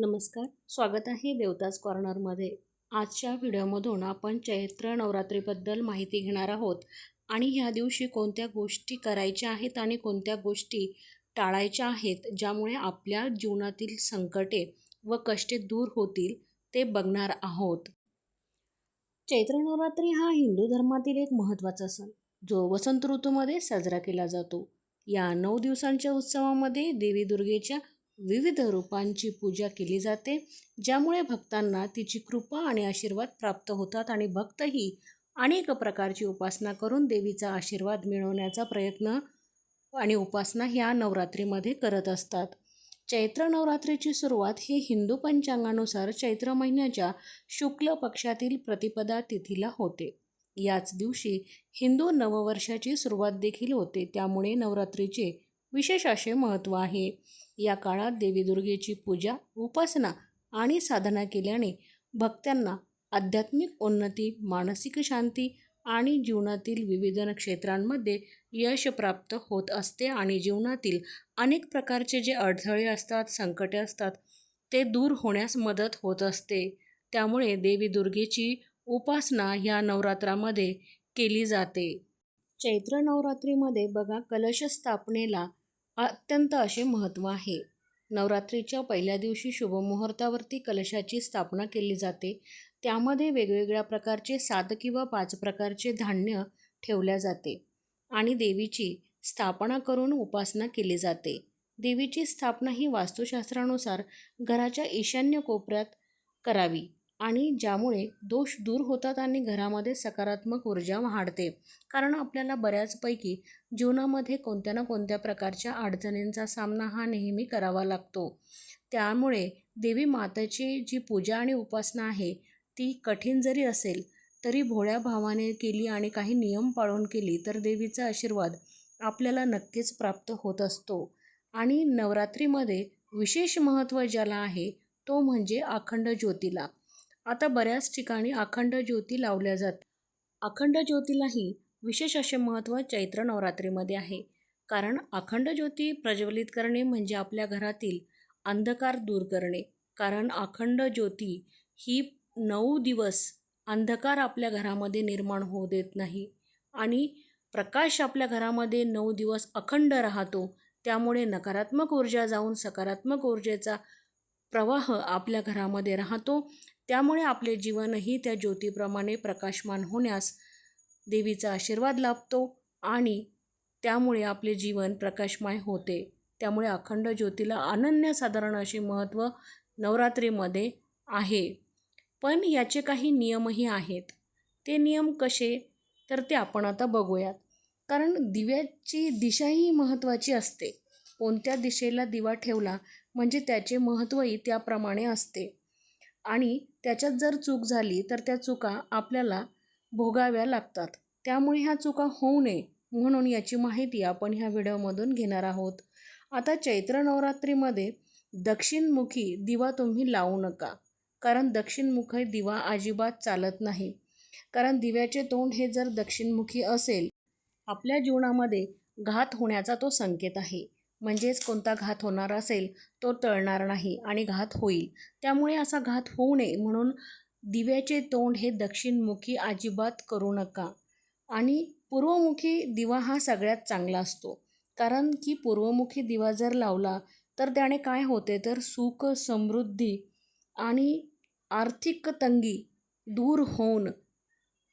नमस्कार स्वागत आहे देवताज कॉर्नरमध्ये. आजच्या व्हिडिओमधून आपण चैत्र नवरात्रीबद्दल माहिती घेणार आहोत आणि ह्या दिवशी कोणत्या गोष्टी करायच्या आहेत आणि कोणत्या गोष्टी टाळायच्या आहेत ज्यामुळे आपल्या जीवनातील संकटे व कष्टे दूर होतील ते बघणार आहोत. चैत्र नवरात्री हा हिंदू धर्मातील एक महत्त्वाचा सण. जो वसंत ऋतूमध्ये साजरा केला जातो. या नऊ दिवसांच्या उत्सवामध्ये देवी दुर्गेच्या विविध रूपांची पूजा केली जाते ज्यामुळे भक्तांना तिची कृपा आणि आशीर्वाद प्राप्त होतात आणि भक्तही अनेक प्रकारची उपासना करून देवीचा आशीर्वाद मिळवण्याचा प्रयत्न आणि उपासना ह्या नवरात्रीमध्ये करत असतात. चैत्र नवरात्रीची सुरुवात ही हिंदू पंचांगानुसार चैत्र महिन्याच्या शुक्ल पक्षातील प्रतिपदा तिथीला होते. याच दिवशी हिंदू नववर्षाची सुरुवात देखील होते त्यामुळे नवरात्रीचे विशेष असे महत्त्व आहे. या काळात देवी दुर्गेची पूजा उपासना आणि साधना केल्याने भक्तांना आध्यात्मिक उन्नती मानसिक शांती आणि जीवनातील विविध क्षेत्रांमध्ये यश प्राप्त होत असते आणि जीवनातील अनेक प्रकारचे जे अडथळे असतात संकटे असतात ते दूर होण्यास मदत होत असते. त्यामुळे देवी दुर्गेची उपासना ह्या नवरात्रामध्ये केली जाते. चैत्र नवरात्रीमध्ये बघा कलश स्थापनेला अत्यंत असे महत्त्व आहे. नवरात्रीच्या पहिल्या दिवशी शुभमुहूर्तावरती कलशाची स्थापना केली जाते. त्यामध्ये वेगवेगळ्या प्रकारचे सात किंवा पाच प्रकारचे धान्य ठेवल्या जाते आणि देवीची स्थापना करून उपासना केली जाते. देवीची स्थापना ही वास्तुशास्त्रानुसार घराच्या ईशान्य कोपऱ्यात करावी. आणि ज्यामुळे दोष दूर होतात आणि घरामध्ये सकारात्मक ऊर्जा वाढते. कारण आपल्याला बऱ्याचपैकी जीवनामध्ये कोणत्या ना कोणत्या प्रकारच्या अडचणींचा सामना हा नेहमी करावा लागतो. त्यामुळे देवी मातेची जी पूजा आणि उपासना आहे ती कठीण जरी असेल तरी भोळ्या भावाने केली आणि काही नियम पाळून केली तर देवीचा आशीर्वाद आपल्याला नक्कीच प्राप्त होत असतो. आणि नवरात्रीमध्ये विशेष महत्त्व ज्याला आहे तो म्हणजे अखंड ज्योतीला. आता बऱ्याच ठिकाणी अखंड ज्योती लावल्या जात अखंड ज्योतीलाही विशेष असे महत्त्व चैत्र नवरात्रीमध्ये आहे. कारण अखंड ज्योती प्रज्वलित करणे म्हणजे आपल्या घरातील अंधकार दूर करणे. कारण अखंड ज्योती ही नऊ दिवस अंधकार आपल्या घरामध्ये निर्माण होऊ देत नाही आणि प्रकाश आपल्या घरामध्ये नऊ दिवस अखंड राहतो. त्यामुळे नकारात्मक ऊर्जा जाऊन सकारात्मक ऊर्जेचा प्रवाह आपल्या घरामध्ये राहतो. त्यामुळे आपले जीवनही त्या ज्योतीप्रमाणे प्रकाशमान होण्यास देवीचा आशीर्वाद लाभतो आणि त्यामुळे आपले जीवन प्रकाशमय होते. त्यामुळे अखंड ज्योतीला अनन्यसाधारण असे महत्त्व नवरात्रीमध्ये आहे. पण याचे काही नियमही आहेत. ते नियम कसे? तर ते आपण आता बघूयात. कारण दिव्याची दिशाही महत्त्वाची असते. कोणत्या दिशेला दिवा ठेवला म्हणजे त्याचे महत्त्वही त्याप्रमाणे असते. आणि त्याच्यात जर चूक झाली तर त्या चुका आपल्याला भोगाव्या लागतात. त्यामुळे ह्या चुका होऊ नये म्हणून याची माहिती आपण ह्या व्हिडिओमधून घेणार आहोत. आता चैत्र नवरात्रीमध्ये दक्षिणमुखी दिवा तुम्ही लावू नका कारण दक्षिणमुखी दिवा अजिबात चालत नाही. कारण दिव्याचे तोंड हे जर दक्षिणमुखी असेल आपल्या जीवनामध्ये घात होण्याचा तो संकेत आहे. म्हणजेच कोणता घात होणार असेल तो टळणार नाही आणि घात होईल. त्यामुळे असा घात होऊ नये म्हणून दिव्याचे तोंड हे दक्षिणमुखी अजिबात करू नका. आणि पूर्वमुखी दिवा हा सगळ्यात चांगला असतो. कारण की पूर्वमुखी दिवा जर लावला तर त्याने काय होते? तर सुख समृद्धी आणि आर्थिक तंगी दूर होऊन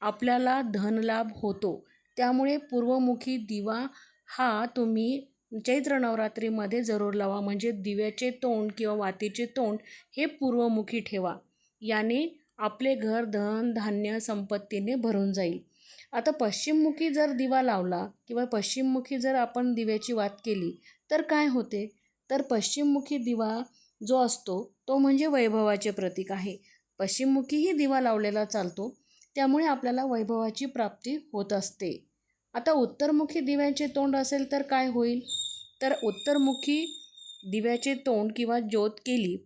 आपल्याला धनलाभ होतो. त्यामुळे पूर्वमुखी दिवा हा तुम्ही चैत्र नवरात्रीमध्ये जरूर लावा. म्हणजे दिव्याचे तोंड किंवा वातीचे तोंड हे पूर्वमुखी ठेवा. याने आपले घर धन धान्य संपत्तीने भरून जाईल. आता पश्चिममुखी जर दिवा लावला किंवा पश्चिममुखी जर आपण दिव्याची वात केली तर काय होते? तर पश्चिममुखी दिवा जो असतो तो म्हणजे वैभवाचे प्रतीक आहे. पश्चिममुखीही दिवा लावलेला चालतो त्यामुळे आपल्याला वैभवाची प्राप्ती होत असते. आता उत्तरमुखी दिव्याचे तोंड असेल तर काय होईल? तर उत्तरमुखी दिव्याचे तोंड किंवा ज्योत केली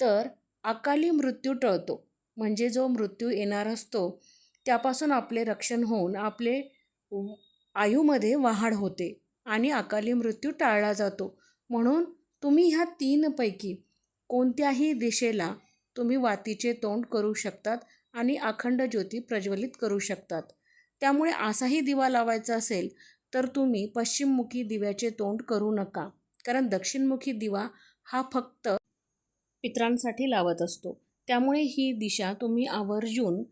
तर अकाली मृत्यू टळतो. म्हणजे जो मृत्यू येणार असतो त्यापासून आपले रक्षण होऊन आपले आयुमध्ये वाढ होते आणि अकाली मृत्यू टाळला जातो. म्हणून तुम्ही ह्या तीनपैकी कोणत्याही दिशेला तुम्ही वातीचे तोंड करू शकतात आणि अखंड ज्योती प्रज्वलित करू शकतात. त्यामुळे असाही दिवा लावायचा असेल तर तुम्ही पश्चिममुखी दिव्याचे तोंड करू नका. कारण दक्षिणमुखी दिवा हा फक्त पित्रांसाठी लावत असतो. त्यामुळे ही दिशा तुम्ही आवर्जून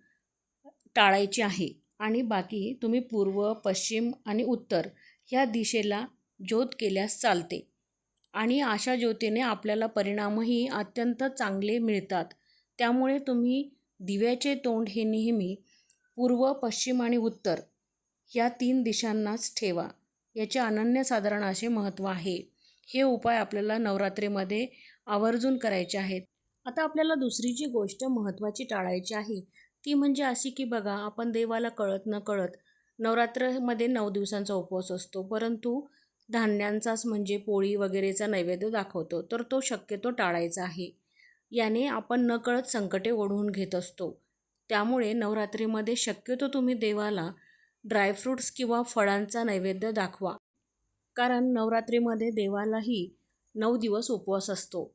टाळायची आहे. आणि बाकी तुम्ही पूर्व पश्चिम आणि उत्तर ह्या दिशेला ज्योत केल्यास चालते. आणि अशा ज्योतीने आपल्याला परिणामही अत्यंत चांगले मिळतात. त्यामुळे तुम्ही दिव्याचे तोंड हे नेहमी पूर्व पश्चिम आणि उत्तर या तीन दिशांनाच ठेवा. याचे अनन्यसाधारण असे महत्त्व आहे. हे उपाय आपल्याला नवरात्रीमध्ये आवर्जून करायचे आहेत. आता आपल्याला दुसरी जी गोष्ट महत्त्वाची टाळायची आहे ती म्हणजे अशी की बघा आपण देवाला कळत न कळत नवरात्रमध्ये नऊ दिवसांचा उपवास असतो. परंतु धान्यांचाच म्हणजे पोळी वगैरेचा नैवेद्य दाखवतो. तर तो शक्यतो टाळायचा आहे. याने आपण नकळत संकटे ओढवून घेत असतो. त्यामुळे नवरात्रीमध्ये शक्यतो तुम्ही देवाला ड्रायफ्रूट्स किंवा फळांचा नैवेद्य दाखवा. कारण नवरात्रीमध्ये देवालाही नऊ दिवस उपवास असतो.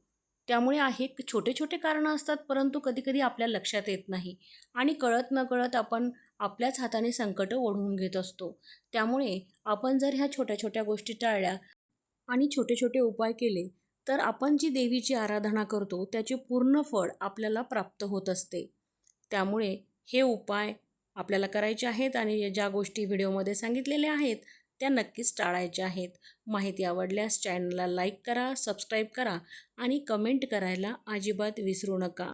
त्यामुळे आहे छोटे छोटे कारणं असतात परंतु कधीकधी आपल्या लक्षात येत नाही. आणि कळत न कळत आपण आपल्याच हाताने संकट ओढवून घेत असतो. त्यामुळे आपण जर ह्या छोट्या छोट्या गोष्टी टाळल्या आणि छोटे छोटे उपाय केले तर आपण जी देवीची आराधना करतो त्याचे पूर्ण फळ आपल्याला प्राप्त होत असते. त्यामुळे हे उपाय आपल्याला करायचे आहेत आणि ज्या गोष्टी व्हिडिओमध्ये सांगितलेल्या आहेत त्या नक्कीच टाळायच्या आहेत. माहिती आवडल्यास चॅनलला लाईक करा सबस्क्राईब करा आणि कमेंट करायला अजिबात विसरू नका.